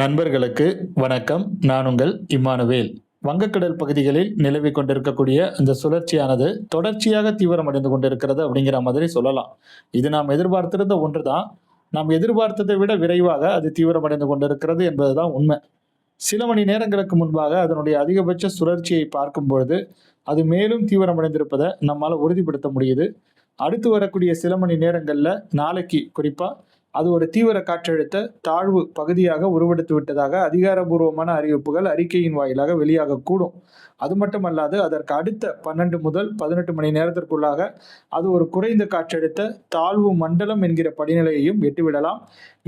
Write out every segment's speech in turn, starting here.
நண்பர்களுக்கு வணக்கம். நான் உங்கள் இம்மானுவேல். வங்கக்கடல் பகுதிகளில் நிலவி கொண்டிருக்கக்கூடிய இந்த சுழற்சியானது தொடர்ச்சியாக தீவிரமடைந்து கொண்டிருக்கிறது அப்படிங்கிற மாதிரி சொல்லலாம். இது நாம் எதிர்பார்த்திருந்த ஒன்று தான் நாம் எதிர்பார்த்ததை விட விரைவாக அது தீவிரமடைந்து கொண்டிருக்கிறது என்பதுதான் உண்மை. சில மணி நேரங்களுக்கு முன்பாக அதனுடைய அதிகபட்ச சுழற்சியை பார்க்கும் பொழுது அது மேலும் தீவிரமடைந்திருப்பதை நம்மால் உறுதிப்படுத்த முடியுது. அடுத்து வரக்கூடிய சில மணி நேரங்களில் நாளைக்கு குறிப்பாக அது ஒரு தீவிர காற்றழுத்த தாழ்வு பகுதியாக உருவெடுத்து விட்டதாக அதிகாரபூர்வமான அறிவிப்புகள் அறிக்கையின் வாயிலாக வெளியாகக்கூடும். அது மட்டுமல்லாது அதற்கு அடுத்த பன்னெண்டு முதல் பதினெட்டு மணி நேரத்திற்குள்ளாக அது ஒரு குறைந்த காற்றழுத்த தாழ்வு மண்டலம் என்கிற படிநிலையையும் எட்டிவிடலாம்.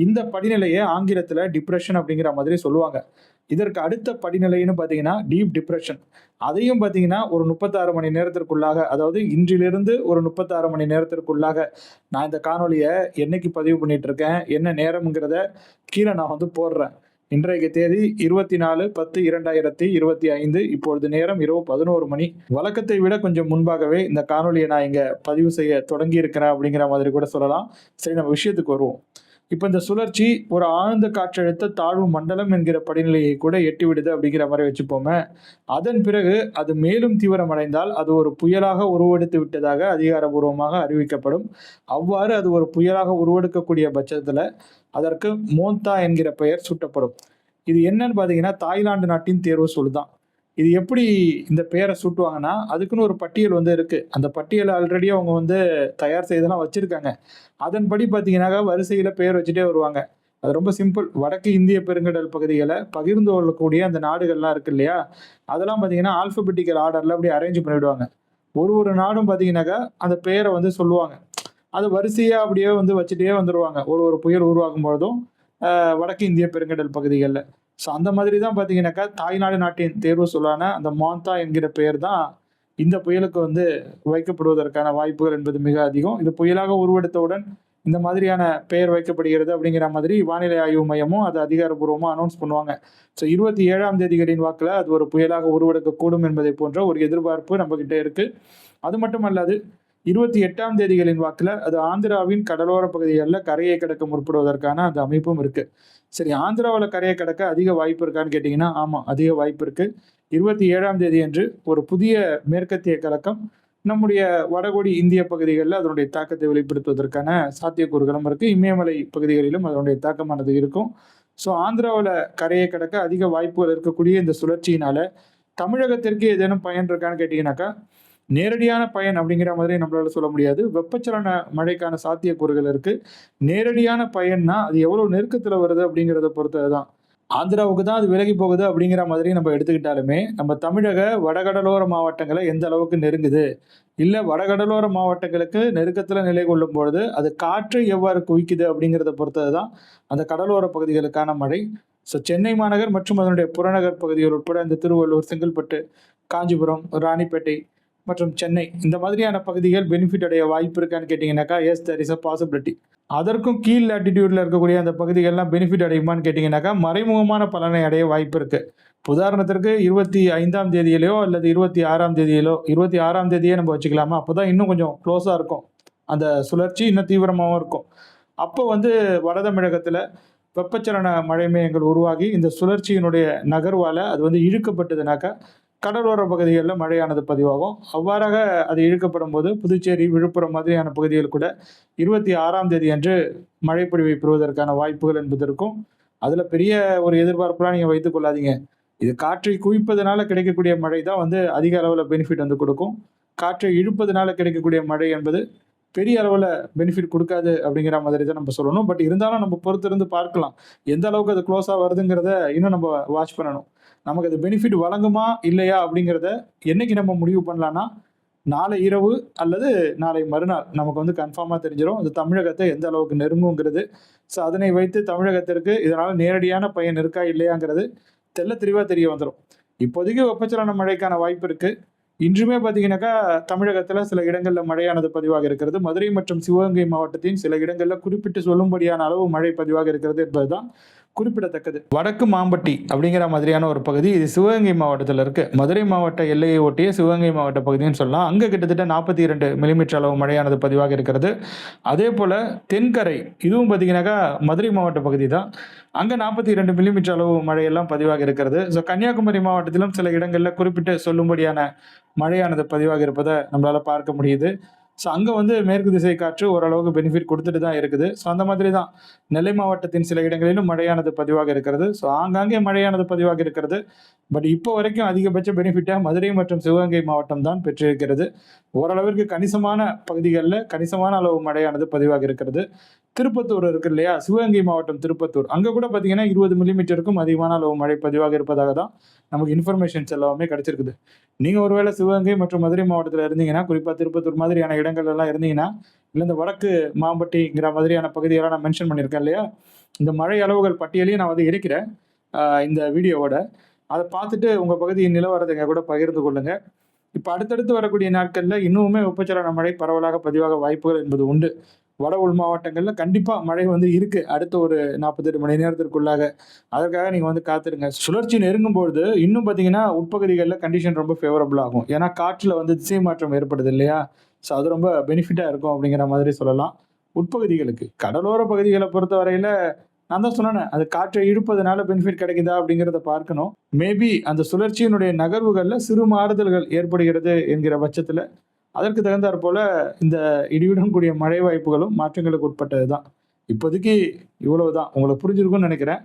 இந்த படிநிலையை ஆங்கிலத்தில் டிப்ரெஷன் அப்படிங்கிற மாதிரி சொல்லுவாங்க. இதற்கு அடுத்த படிநிலைன்னு பார்த்தீங்கன்னா டீப் டிப்ரெஷன் அதையும் பார்த்தீங்கன்னா ஒரு முப்பத்தாறு மணி நேரத்திற்குள்ளாக அதாவது இன்றிலிருந்து ஒரு முப்பத்தாறு மணி நேரத்திற்குள்ளாக நான் இந்த காணொலியை என்னைக்கு பதிவு பண்ணிட்டு இருக்கேன் என்ன நேரம்ங்கிறத கீழே நான் வந்து போடுறேன். இன்றைய தேதி இருபத்தி நாலு பத்து இரண்டாயிரத்தி இருபத்தி ஐந்து. இப்பொழுது நேரம் இரவு பதினோரு மணி. வழக்கத்தை விட கொஞ்சம் முன்பாகவே இந்த காணொலியை நான் இங்கே பதிவு செய்ய தொடங்கி இருக்கிறேன் அப்படிங்கிற மாதிரி கூட சொல்லலாம். சரி நம்ம விஷயத்துக்கு வருவோம். இப்போ இந்த சுழற்சி ஒரு ஆழ்ந்த காற்றழுத்த தாழ்வு மண்டலம் என்கிற படிநிலையை கூட எட்டிவிடுது அப்படிங்கிற மாதிரி வச்சுப்போமே. அதன் பிறகு அது மேலும் தீவிரமடைந்தால் அது ஒரு புயலாக உருவெடுத்து விட்டதாக அதிகாரபூர்வமாக அறிவிக்கப்படும். அவ்வாறு அது ஒரு புயலாக உருவெடுக்கக்கூடிய பட்சத்தில் அதற்கு மோந்தா என்கிற பெயர் சூட்டப்படும். இது என்னன்னு பார்த்தீங்கன்னா தாய்லாந்து நாட்டின் தேர்வு சொல்லுதான். இது எப்படி இந்த பெயரை சூட்டுவாங்கன்னா அதுக்குன்னு ஒரு பட்டியல் வந்து இருக்கு. அந்த பட்டியலை ஆல்ரெடி அவங்க வந்து தயார் செய்தெல்லாம் வச்சிருக்காங்க. அதன்படி பார்த்தீங்கன்னாக்கா வரிசையில் பெயர் வச்சுட்டே வருவாங்க. அது ரொம்ப சிம்பிள் வடக்கு இந்திய பெருங்கடல் பகுதிகளை பகிர்ந்து கொள்ளக்கூடிய அந்த நாடுகள்லாம் இருக்கு இல்லையா? அதெல்லாம் பார்த்தீங்கன்னா ஆல்பபெட்டிக்கல் ஆர்டரில் அப்படி அரேஞ்ச் பண்ணிவிடுவாங்க ஒரு ஒரு நாடும் பார்த்தீங்கன்னாக்கா அந்த பெயரை வந்து சொல்லுவாங்க. அது வரிசையாக அப்படியே வந்து வச்சுட்டே வந்துடுவாங்க ஒரு ஒரு புயல் உருவாகும் பொழுதும் வடக்கு இந்திய பெருங்கடல் பகுதிகளில். ஸோ அந்த மாதிரி தான் பார்த்தீங்கன்னாக்கா தாய்நாடு நாட்டின் தேர்வு சொல்லான அந்த மாந்தா என்கிற பெயர் தான் இந்த புயலுக்கு வந்து வைக்கப்படுவதற்கான வாய்ப்புகள் என்பது மிக அதிகம். இது புயலாக உருவெடுத்தவுடன் இந்த மாதிரியான பெயர் வைக்கப்படுகிறது அப்படிங்கிற மாதிரி வானிலை ஆய்வு மையமும் அது அதிகாரப்பூர்வமாக அனௌன்ஸ் பண்ணுவாங்க. ஸோ இருபத்தி ஏழாம் தேதிகளின் வாக்கில் அது ஒரு புயலாக உருவெடுக்கக்கூடும் என்பதை போன்ற ஒரு எதிர்பார்ப்பு நம்மக்கிட்ட இருக்குது அது மட்டும் அல்லாது இருபத்தி எட்டாம் தேதிகளின் வாக்கில் அது ஆந்திராவின் கடலோர பகுதிகளில் கரையை கடக்க முற்படுவதற்கான அந்த அமைப்பும் இருக்கு. சரி ஆந்திராவில் கரையை கடக்க அதிக வாய்ப்பு இருக்கான்னு கேட்டிங்கன்னா ஆமாம் அதிக வாய்ப்பு இருக்கு. இருபத்தி ஏழாம் தேதி அன்று ஒரு புதிய மேற்கத்திய கலக்கம் நம்முடைய வடகோடி இந்திய பகுதிகளில் அதனுடைய தாக்கத்தை வெளிப்படுத்துவதற்கான சாத்தியக்கூறுகளும் இருக்கு. இமயமலை பகுதிகளிலும் அதனுடைய தாக்கமானது இருக்கும். ஸோ ஆந்திராவில் கரையை கடக்க அதிக வாய்ப்புகள் இருக்கக்கூடிய இந்த சுழற்சியினால தமிழகத்திற்கு ஏதேனும் பயன் இருக்கான்னு கேட்டிங்கனாக்கா நேரடியான பயன் அப்படிங்கிற மாதிரி நம்மளால சொல்ல முடியாது. வெப்பச்சலன மழைக்கான சாத்தியக்கூறுகள் இருக்கு. நேரடியான பயன்னா அது எவ்வளவு நெருக்கத்தில் வருது அப்படிங்கிறத பொறுத்தது தான் ஆந்திராவுக்கு தான் அது விலகி போகுது அப்படிங்கிற மாதிரி நம்ம எடுத்துக்கிட்டாலுமே நம்ம தமிழக வடகடலோர மாவட்டங்களை எந்த அளவுக்கு நெருங்குது? இல்லை வடகடலோர மாவட்டங்களுக்கு நெருக்கத்தில் நிலை கொள்ளும் பொழுது அது காற்றை எவ்வாறு குவிக்குது அப்படிங்கிறத பொறுத்தது தான் அந்த கடலோர பகுதிகளுக்கான மழை. ஸோ சென்னை மாநகர் மற்றும் அதனுடைய புறநகர் பகுதிகள் உட்பட இந்த திருவள்ளூர் செங்கல்பட்டு காஞ்சிபுரம் ராணிப்பேட்டை மற்றும் சென்னை. இந்த மாதிரியான பகுதிகள் பெனிஃபிட் அடைய வாய்ப்பு இருக்கான்னு கேட்டிங்கனாக்கா yes there is a possibility அதற்கும் கீழ் லாட்டிடியூட்ல இருக்கக்கூடிய அந்த பகுதிகள்லாம் பெனிஃபிட் அடையுமான்னு கேட்டிங்கனாக்கா மறைமுகமான பலனை அடைய வாய்ப்பு இருக்குது உதாரணத்திற்கு இருபத்தி ஐந்தாம் தேதியிலையோ அல்லது இருபத்தி ஆறாம் தேதியிலோ இருபத்தி ஆறாம் தேதியே நம்ம வச்சுக்கலாமா? அப்போதான் இன்னும் கொஞ்சம் க்ளோஸாக இருக்கும். அந்த சுழற்சி இன்னும் தீவிரமாகவும் இருக்கும். அப்போ வந்து வட தமிழகத்தில் வெப்பச்சலன மழை உருவாகி இந்த சுழற்சியினுடைய நகர்வால் அது வந்து இழுக்கப்பட்டதுனாக்கா கடலோர பகுதிகளில் மழையானது பதிவாகும். அவ்வாறாக அது இழுக்கப்படும் போது புதுச்சேரி விழுப்புரம் மாதிரியான பகுதிகள் கூட இருபத்தி ஆறாம் தேதி அன்று மழைப்பொழிவை பெறுவதற்கான வாய்ப்புகள் என்பது இருக்கும். அதில் பெரிய ஒரு எதிர்பார்ப்புலாம் நீங்கள் வைத்துக் கொள்ளாதீங்க. இது காற்றை குவிப்பதனால கிடைக்கக்கூடிய மழை தான் வந்து அதிக அளவில் பெனிஃபிட் வந்து கொடுக்கும். காற்றை இழுப்பதனால கிடைக்கக்கூடிய மழை என்பது பெரிய அளவில் பெனிஃபிட் கொடுக்காது அப்படிங்கிற மாதிரி தான் நம்ம சொல்லணும். பட் இருந்தாலும் நம்ம பொறுத்திருந்து பார்க்கலாம். எந்த அளவுக்கு அது க்ளோஸாக வருதுங்கிறத இன்னும் நம்ம வாட்ச் பண்ணணும். நமக்கு அது பெனிஃபிட் வழங்குமா இல்லையா அப்படிங்கிறத என்னைக்கு நம்ம முடிவு பண்ணலான்னா நாளை இரவு அல்லது நாளை மறுநாள் நமக்கு வந்து கன்ஃபார்மாக தெரிஞ்சிடும் அது தமிழகத்தை எந்த அளவுக்கு நெருங்குங்கிறது. ஸோ அதனை வைத்து தமிழகத்திற்கு இதனால் நேரடியான பயன் இருக்கா இல்லையாங்கிறது தெள்ள தெளிவாக தெரிய வந்துடும் இப்போதைக்கு வெப்பச்சலன மழைக்கான வாய்ப்பு இருக்குது இன்றுமே பார்த்தீங்கன்னாக்கா தமிழகத்தில் சில இடங்களில் மழையானது பதிவாக இருக்கிறது. மதுரை மற்றும் சிவகங்கை மாவட்டத்தின் சில இடங்களில் குறிப்பிட்டு சொல்லும்படியான அளவு மழை பதிவாக இருக்கிறது என்பதுதான் குறிப்பிடத்தக்கது. வடக்கு மாம்பட்டி அப்படிங்கிற மாதிரியான ஒரு பகுதி இது சிவகங்கை மாவட்டத்தில் இருக்கு. மதுரை மாவட்ட எல்லையை ஒட்டிய சிவகங்கை மாவட்ட பகுதின்னு சொல்லலாம். அங்கே கிட்டத்தட்ட நாற்பத்தி இரண்டு மில்லிமீட்டர் அளவு மழையானது பதிவாக இருக்கிறது. அதே போல் தென்கரை இதுவும் பார்த்தீங்கன்னாக்கா மதுரை மாவட்ட பகுதி தான். அங்கே நாற்பத்தி இரண்டு மில்லிமீட்டர் அளவு மழையெல்லாம் பதிவாக இருக்கிறது. ஸோ கன்னியாகுமரி மாவட்டத்திலும் சில இடங்களில் குறிப்பிட்டு சொல்லும்படியான மழையானது பதிவாக இருப்பதை நம்மளால் பார்க்க முடியுது. ஸோ அங்கே வந்து மேற்கு திசை காற்று ஓரளவுக்கு பெனிஃபிட் கொடுத்துட்டு தான் இருக்குது. ஸோ அந்த மாதிரி தான் நெல்லை மாவட்டத்தின் சில இடங்களிலும் மழையானது பதிவாக இருக்கிறது. ஸோ ஆங்காங்கே மழையானது பதிவாக இருக்கிறது. பட் இப்போ வரைக்கும் அதிகபட்ச பெனிஃபிட்டாக மதுரை மற்றும் சிவகங்கை மாவட்டம் தான் பெற்றிருக்கிறது. ஓரளவிற்கு கணிசமான பகுதிகளில் கணிசமான அளவு மழையானது பதிவாக இருக்கிறது. திருப்பத்தூர் இருக்கு இல்லையா? சிவகங்கை மாவட்டம் திருப்பத்தூர். அங்கே கூட பார்த்தீங்கன்னா இருபது மில்லிமீட்டருக்கும் அதிகமான அளவு மழை பதிவாக இருப்பதாக தான் நமக்கு இன்ஃபர்மேஷன்ஸ் எல்லாமே கிடைச்சிருக்குது. நீங்கள் ஒருவேளை சிவகங்கை மற்றும் மதுரை மாவட்டத்தில் இருந்தீங்கன்னா குறிப்பாக திருப்பத்தூர் மாதிரியான இடங்கள் எல்லாம் இருந்தீங்கன்னா இல்லை இந்த வடக்கு மாம்பட்டிங்கிற மாதிரியான பகுதியெல்லாம் நான் மென்ஷன் பண்ணியிருக்கேன் இல்லையா? இந்த மழை அளவுகள் பட்டியலையும் நான் வந்து இருக்கிறேன் இந்த வீடியோவோட. அதை பார்த்துட்டு உங்கள் பகுதியின் நிலவரத்தை எங்க கூட பகிர்ந்து கொள்ளுங்க. இப்போ அடுத்தடுத்து வரக்கூடிய நாட்களில் இன்னுமே வெப்பச்சலன மழை பரவலாக பதிவாக வாய்ப்புகள் என்பது உண்டு. வட உள் மாவட்டங்களில் கண்டிப்பாக மழை வந்து இருக்கு. அடுத்த ஒரு நாற்பத்தெட்டு மணி நேரத்திற்குள்ளாக அதற்காக நீங்கள் வந்து காத்துருங்க. சுழற்சி நெருங்கும் பொழுது இன்னும் பார்த்தீங்கன்னா உட்பகுதிகளில் கண்டிஷன் ரொம்ப ஃபேவரபிள் ஆகும். ஏன்னா காற்றில் வந்து திசை மாற்றம் ஏற்படுது இல்லையா? ஸோ அது ரொம்ப பெனிஃபிட்டாக இருக்கும் அப்படிங்கிற மாதிரி சொல்லலாம். உட்பகுதிகளுக்கு கடலோர பகுதிகளை பொறுத்த வரையில் நான் தான் சொன்னேன் அது காற்றை இழுப்பதனால பெனிஃபிட் கிடைக்குதா அப்படிங்கிறத பார்க்கணும். மேபி அந்த சுழற்சியினுடைய நகர்வுகளில் சிறு மாறுதல்கள் ஏற்படுகிறது என்கிற பட்சத்தில் அதற்கு தகுந்தாற் போல இந்த இடியுடன் கூடிய மழை வாய்ப்புகளும் மாற்றங்களுக்கு உட்பட்டது தான் இப்போதைக்கு இவ்வளவு தான் உங்களுக்கு புரிஞ்சிருக்கும்னு நினைக்கிறேன்.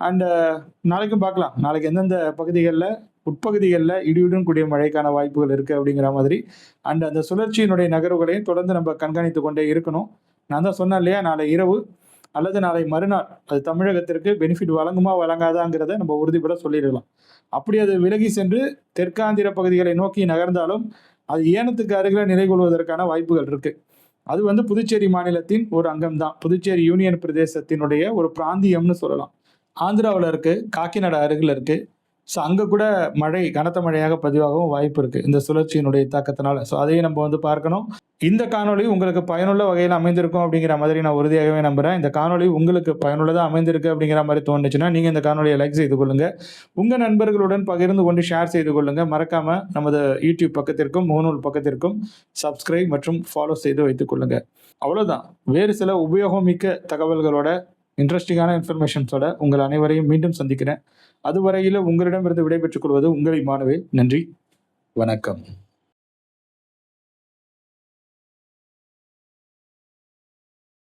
அண்ட் uh, நாளைக்கும் பார்க்கலாம். நாளைக்கு எந்தெந்த பகுதிகளில் உட்பகுதிகளில் இடியுடன் கூடிய மழைக்கான வாய்ப்புகள் இருக்குது அப்படிங்கிற மாதிரி அண்ட் அந்த சுழற்சியினுடைய நகர்வுகளையும் தொடர்ந்து நம்ம கண்காணித்து கொண்டே இருக்கணும். நான் தான் சொன்னேன் இல்லையா நாளை இரவு அல்லது நாளை மறுநாள் அது தமிழகத்திற்கு பெனிஃபிட் வழங்குமா வழங்காதாங்கிறத நம்ம உறுதிப்பட சொல்லிடலாம். அப்படி அது விலகி சென்று தெற்காந்திர பகுதிகளை நோக்கி நகர்ந்தாலும் அது ஏனத்துக்கு அருகில் நிலை கொள்வதற்கான வாய்ப்புகள் இருக்கு. அது வந்து புதுச்சேரி மாநிலத்தின் ஒரு அங்கம் தான் புதுச்சேரி யூனியன் பிரதேசத்தினுடைய ஒரு பிராந்தியம்னு சொல்லலாம். ஆந்திராவில் இருக்கு காக்கிநாடா அருகில் இருக்கு. ஸோ அங்கே கூட மழை கனத்த மழையாக பதிவாகவும் வாய்ப்பு இருக்குது இந்த சுழற்சியினுடைய தாக்கத்தினால. ஸோ அதையும் நம்ம வந்து பார்க்கணும். இந்த காணொலி உங்களுக்கு பயனுள்ள வகையில் அமைந்திருக்கும் அப்படிங்கிற மாதிரி நான் உறுதியாகவே நம்புறேன். இந்த காணொளி உங்களுக்கு பயனுள்ளதாக அமைந்திருக்கு அப்படிங்கிற மாதிரி தோணுச்சுன்னா நீங்கள் இந்த காணொலியை லைக் செய்து கொள்ளுங்க. உங்கள் நண்பர்களுடன் பகிர்ந்து கொண்டு ஷேர் செய்து கொள்ளுங்க. மறக்காம நமது யூடியூப் பக்கத்திற்கும் முகநூல் பக்கத்திற்கும் சப்ஸ்கிரைப் மற்றும் ஃபாலோ செய்து வைத்துக் கொள்ளுங்க. அவ்வளோதான் வேறு சில உபயோகமிக்க தகவல்களோட இன்ட்ரெஸ்டிங்கான இன்ஃபர்மேஷன்ஸோட உங்கள் அனைவரையும் மீண்டும் சந்திக்கிறேன். அதுவரையில் உங்களிடமிருந்து விடைபெற்றுக் கொள்வது உங்களை மாணவே. நன்றி. வணக்கம்.